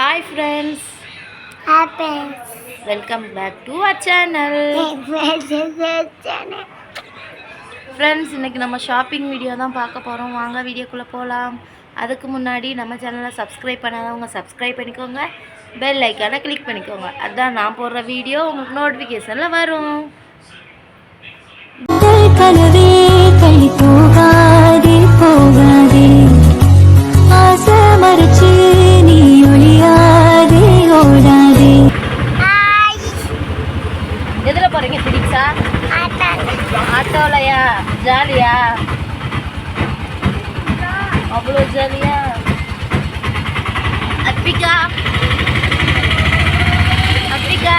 Hi friends welcome back to our channel friends இன்றைக்கி நம்ம shopping video தான் பார்க்க போகிறோம் வாங்க வீடியோக்குள்ளே போகலாம் அதுக்கு முன்னாடி நம்ம சேனலை சப்ஸ்கிரைப் பண்ணாதவங்க சப்ஸ்கிரைப் பண்ணிக்கோங்க. பெல் ஐக்கானை கிளிக் பண்ணிக்கோங்க. அதான் நான் போடுற வீடியோ உங்களுக்கு நோட்டிஃபிகேஷனில் வரும். ஜாலியா அவ்வளோ ஜாலியா அத்விகா அத்விகா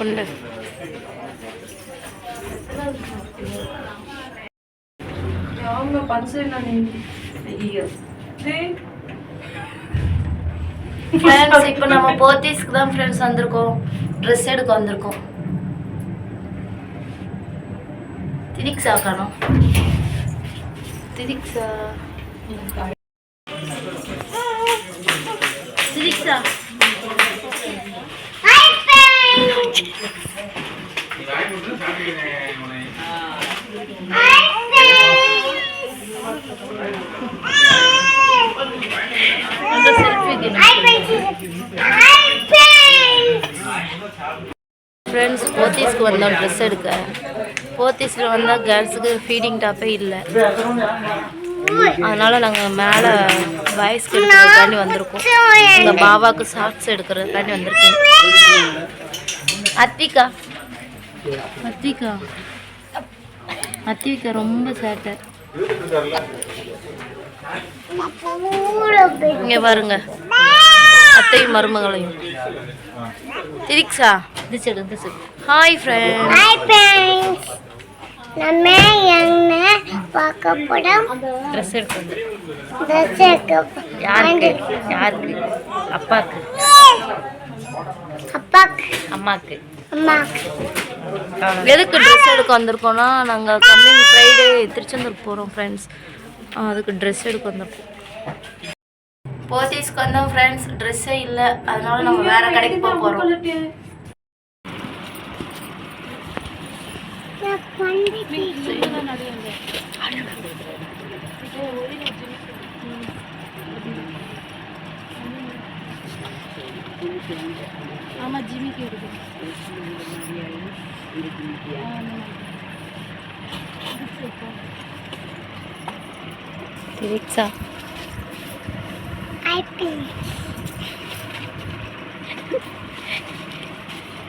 ஒன்று ஃப்ரெண்ட்ஸ் இப்போ நம்ம போத்தீஸ்க்கு தான் ஃப்ரெண்ட்ஸ் வந்திருக்கோம். ட்ரெஸ் எடுக்க வந்திருக்கோம். திரிக்ஸா காணோம்? திரிக்ஸா? திரிக்ஸா? அந்த செல்ஃபி ஃப்ரெண்ட்ஸ் போத்தீஸ்க்கு வந்தோம் ட்ரெஸ் எடுக்க. போத்தீஸில் வந்தால் கேர்ள்ஸுக்கு ஃபீடிங் டாப்பே இல்லை. அதனால் நாங்கள் மேலே பாய்ஸ்க்கு எடுக்கிறதுக்காண்டி வந்திருக்கோம். எங்கள் பாபாவுக்கு ஷார்ட்ஸ் எடுக்கிறதுக்காண்டி வந்திருக்கோம் அத்திகா. அத்திகா. அத்திகா ரொம்ப சேட்டை. இங்கே பாருங்க. அத்தையும் மருமகளையும். திரிக்ஸா இது சைடு இந்த side hi friend hi friends நம்ம என்ன பார்க்க போறோம்? ட்ரெஸ் வந்து ட்ரெஸ் எடுக்க யாருக்கு? யாருக்கு? அப்பாக்கு. அம்மாவுக்கு அம்மாக்கு. எதுக்கு ட்ரெஸ் எடுக்க வந்திருக்கோம்னா நாங்கள் கம்மிங் ஃப்ரைடே திருச்செந்தூர் போகிறோம் ஃப்ரெண்ட்ஸ் அதுக்கு ட்ரெஸ் எடுக்க வந்திருக்கோம் போத்தீஸ்க்கு வந்தோம் ஃப்ரெண்ட்ஸ் ட்ரெஸ்ஸே இல்லை. அதனால நம்ம வேற கடைக்கு போக போகிறோம் ஆமாம் ஜிமிக்கு எடுக்கும் திரிக்ஸா ஹாய் ஃப்ரெண்ட்ஸ்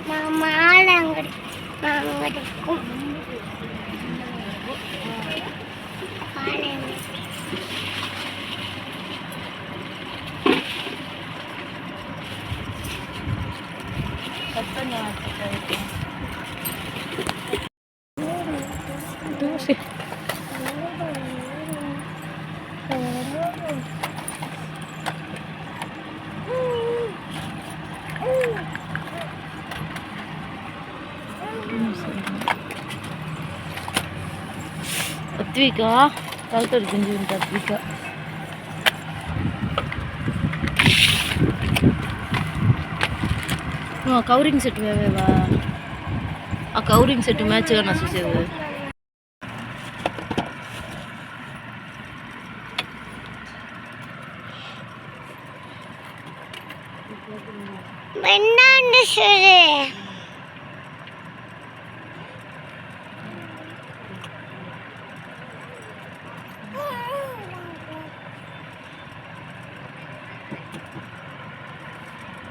நான் மாலை அங்கடி அங்கடிக்கும் மாலை அங்கடி. அத்விகா கழுத்தடி செஞ்சு விட்டு அத்விகா ஆ கவுரிங் செட் வேவேவா ఆ కౌరింగ్ సెట్ మ్యాచ్గా నా చూసేది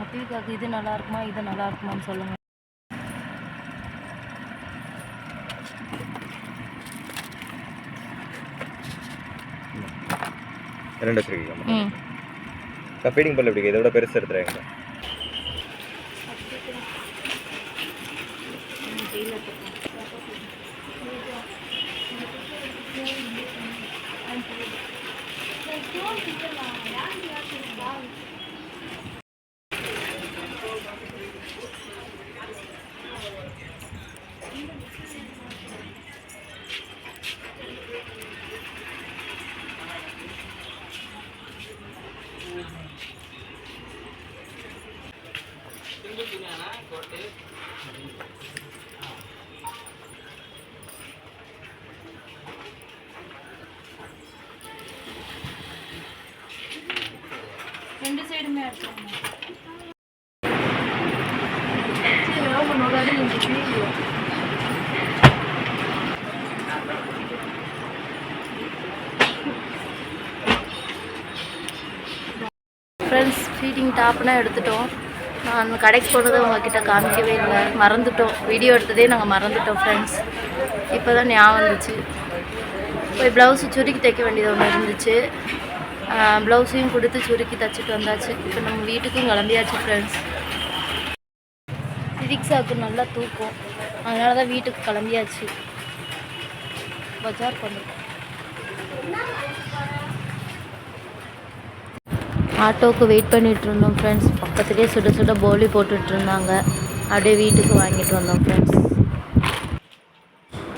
அத்விகாக்கு இது நல்லா இருக்குமா இது நல்லா இருக்குமான்னு சொல்லுங்க. ரெண்டு வச்சிருக்கீங்க ஃபீடிங் பல் எப்படி இதை விட பெருசு எடுத்துறாங்க ரெண்டு சைடுமே ஃப்ரெண்ட்ஸ் ஃபீடிங் டாப்னா எடுத்துட்டோம். நான் கடைக்கு போனதை உங்ககிட்ட காமிக்கவே இல்லை. மறந்துட்டோம். வீடியோ எடுத்ததே நாங்கள் மறந்துட்டோம் ஃப்ரெண்ட்ஸ் இப்போ தான் ஞாபகம் இருந்துச்சு போய் ப்ளவுஸு சுருக்கி தைக்க வேண்டியது ஒன்று இருந்துச்சு. ப்ளவுஸையும் கொடுத்து சுருக்கி தைச்சிட்டு வந்தாச்சு. இப்போ நம்ம வீட்டுக்கும் கிளம்பியாச்சு ஃப்ரெண்ட்ஸ் சிரிக்ஸாவுக்கு நல்லா தூக்கம். அதனால தான் வீட்டுக்கு கிளம்பியாச்சு. பஜார் பண்ணிருக்கோம் ஆட்டோவுக்கு வெயிட் பண்ணிட்டு இருந்தோம் ஃப்ரெண்ட்ஸ் பக்கத்துலேயே சுட சுட போலி போட்டுட்டு இருந்தாங்க அப்படியே வீட்டுக்கு வாங்கிட்டு வந்தோம் ஃப்ரெண்ட்ஸ்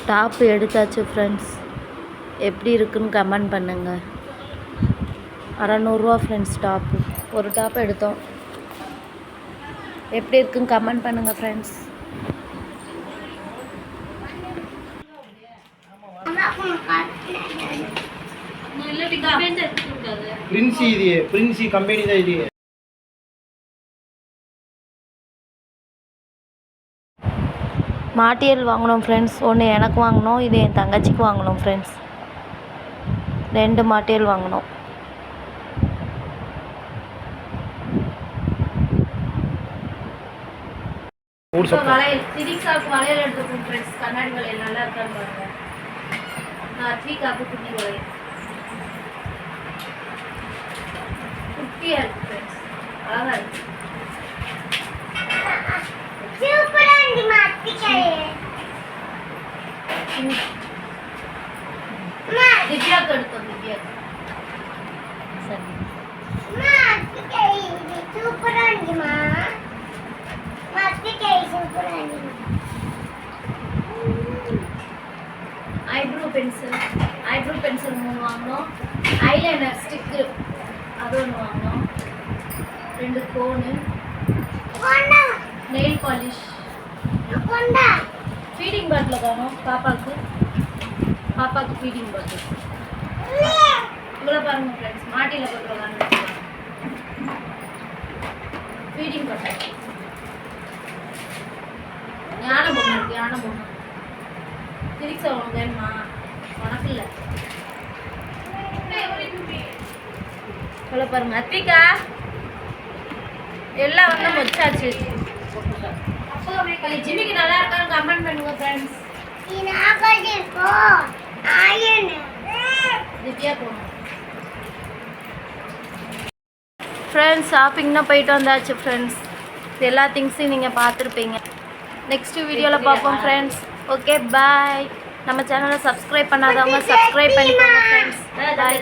டாப் எடுத்தாச்சு ஃப்ரெண்ட்ஸ் எப்படி இருக்குன்னு கமெண்ட் பண்ணுங்க. அறநூறுவா ஃப்ரெண்ட்ஸ் டாப்பு ஒரு டாப் எடுத்தோம். எப்படி இருக்குன்னு கமெண்ட் பண்ணுங்கள் ஃப்ரெண்ட்ஸ் ಪ್ರಿನ್ಸಿ ಇದೆಯೇ ಪ್ರಿನ್ಸಿ ಕಂಪನಿದ ಇದೆಯೇ மாட்டியல் வாங்கினோம் ஃப்ரெண்ட்ஸ் ஒன்று எனக்கு வாங்கினோம் இது என் தங்கச்சிக்கு வாங்கினோம் ஃப்ரெண்ட்ஸ் ரெண்டு மாட்டியல் வாங்கினோம் ಮೂರು ಸೊಪ್ಪು வளையல் திரிக்ஸாவுக்கு வளையல் எடுத்துக்கோங்க ஃப்ரெண்ட்ஸ் கண்ணாடி வளையல் நல்லா இருக்கான்னு பாருங்க அத்விகாவுக்கு குட்டி வளையல் குட்டியாக இருக்கு ஃப்ரெண்ட்ஸ் அழகாக இருக்கு சூப்பரா இருந்து மாத்திக்காயே திவ்யாவுக்கு எடுத்தோம் திவ்யாவுக்கு சரி மாத்திக்காய் இது சூப்பரா இருந்துமா மாத்திக்காய் சூப்பரா இருந்து ஐப்ரோ பென்சில் ஐப்ரோ பென்சில் மூணு வாங்கினோம் ஐலைனர் ஸ்டிக்கு அது ஒன்று வாங்கினோம் ரெண்டு cone nail polish feeding bottle காணும் பாப்பாவுக்கு? பாப்பாவுக்கு ஃபீடிங் பாட்டில் இவ்வளோ பாருங்க ஃப்ரெண்ட்ஸ் மாட்டியில் போட்டுருவாங்க ஃபீடிங் பாட்டில் யானை பொம்மை இருக்கு யானை பொம்மை. திரிக்ஸா உனக்கு வேணுமா உனக்கு இல்லை. இவ்வளோ பாருங்க. அத்விகா எல்லாம் வந்து மொச்சாச்சு ஜிம்மிக்கு நல்லா இருக்கான்னு கமெண்ட் பண்ணுங்க ஃப்ரெண்ட்ஸ் திவ்யா போகணும் ஷாப்பிங்னா போயிட்டு வந்தாச்சு ஃப்ரெண்ட்ஸ் எல்லா திங்ஸையும் நீங்கள் பார்த்துருப்பீங்க. நெக்ஸ்ட் வீடியோவில் பார்ப்போம் ஃப்ரெண்ட்ஸ் ஓகே பாய் நம்ம சேனலை சப்ஸ்கிரைப் பண்ணாதவங்க சப்ஸ்கிரைப் பண்ணிக்கோங்க ஃப்ரெண்ட்ஸ் பாய்